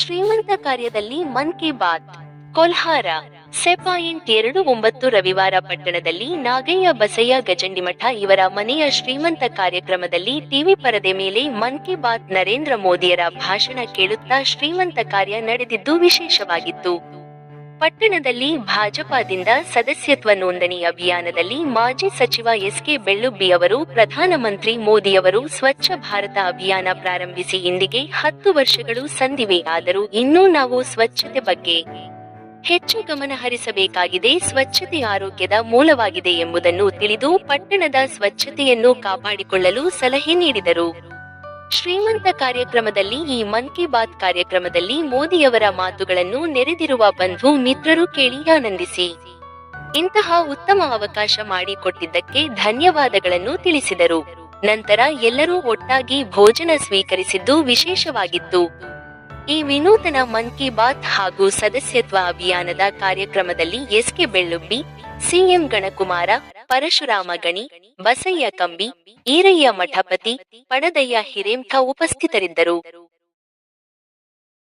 ಶ್ರೀಮಂತ ಕಾರ್ಯದಲ್ಲಿ ಮನ್ ಕಿ ಬಾತ್. ಕೊಲ್ಹಾರ ಸೆಪಾಯಿಂಟ್ ಎರಡು ಒಂಬತ್ತು ರವಿವಾರ ಪಟ್ಟಣದಲ್ಲಿ ನಾಗಯ್ಯ ಬಸಯ್ಯ ಗಜಂಡಿಮಠ ಇವರ ಮನೆಯ ಶ್ರೀಮಂತ ಕಾರ್ಯಕ್ರಮದಲ್ಲಿ ಟಿವಿ ಪರದೆ ಮೇಲೆ ಮನ್ ಕಿ ಬಾತ್ ನರೇಂದ್ರ ಮೋದಿಯರ ಭಾಷಣ ಕೇಳುತ್ತಾ ಶ್ರೀಮಂತ ಕಾರ್ಯ ನಡೆದಿದ್ದು ವಿಶೇಷವಾಗಿತ್ತು. ಪಟ್ಟಣದಲ್ಲಿ ಭಾಜಪಾದಿಂದ ಸದಸ್ಯತ್ವ ನೋಂದಣಿ ಅಭಿಯಾನದಲ್ಲಿ ಮಾಜಿ ಸಚಿವ ಎಸ್ಕೆ ಬೆಳ್ಳುಬ್ಬಿ ಅವರು, ಪ್ರಧಾನಮಂತ್ರಿ ಮೋದಿಯವರು ಸ್ವಚ್ಛ ಭಾರತ ಅಭಿಯಾನ ಪ್ರಾರಂಭಿಸಿ ಇಂದಿಗೆ ಹತ್ತು ವರ್ಷಗಳು ಸಂದಿವೆ. ಆದರೂ ಇನ್ನೂ ನಾವು ಸ್ವಚ್ಛತೆ ಬಗ್ಗೆ ಹೆಚ್ಚು ಗಮನ ಹರಿಸಬೇಕಾಗಿದೆ. ಸ್ವಚ್ಛತೆ ಆರೋಗ್ಯದ ಮೂಲವಾಗಿದೆ ಎಂಬುದನ್ನು ತಿಳಿದು ಪಟ್ಟಣದ ಸ್ವಚ್ಛತೆಯನ್ನು ಕಾಪಾಡಿಕೊಳ್ಳಲು ಸಲಹೆ ನೀಡಿದರು. ಶ್ರೀಮಂತ ಕಾರ್ಯಕ್ರಮದಲ್ಲಿ ಈ ಮನ್ ಕಿ ಬಾತ್ ಕಾರ್ಯಕ್ರಮದಲ್ಲಿ ಮೋದಿಯವರ ಮಾತುಗಳನ್ನು ನೆರೆದಿರುವ ಬಂಧು ಮಿತ್ರರು ಕೇಳಿ ಆನಂದಿಸಿ. ಇಂತಹ ಉತ್ತಮ ಅವಕಾಶ ಮಾಡಿಕೊಟ್ಟಿದ್ದಕ್ಕೆ ಧನ್ಯವಾದಗಳನ್ನು ತಿಳಿಸಿದರು. ನಂತರ ಎಲ್ಲರೂ ಒಟ್ಟಾಗಿ ಭೋಜನ ಸ್ವೀಕರಿಸಿದ್ದು ವಿಶೇಷವಾಗಿತ್ತು. ಈ ವಿನೂತನ ಮನ್ ಕಿ ಬಾತ್ ಹಾಗೂ ಸದಸ್ಯತ್ವ ಅಭಿಯಾನದ ಕಾರ್ಯಕ್ರಮದಲ್ಲಿ S K Bellubbi CM Ganakumar Parashuram Gani Basayya Kambi Eerayya Mathapati ಪಣದಯ್ಯ Hirenth ಉಪಸ್ಥಿತರಿದ್ದರು.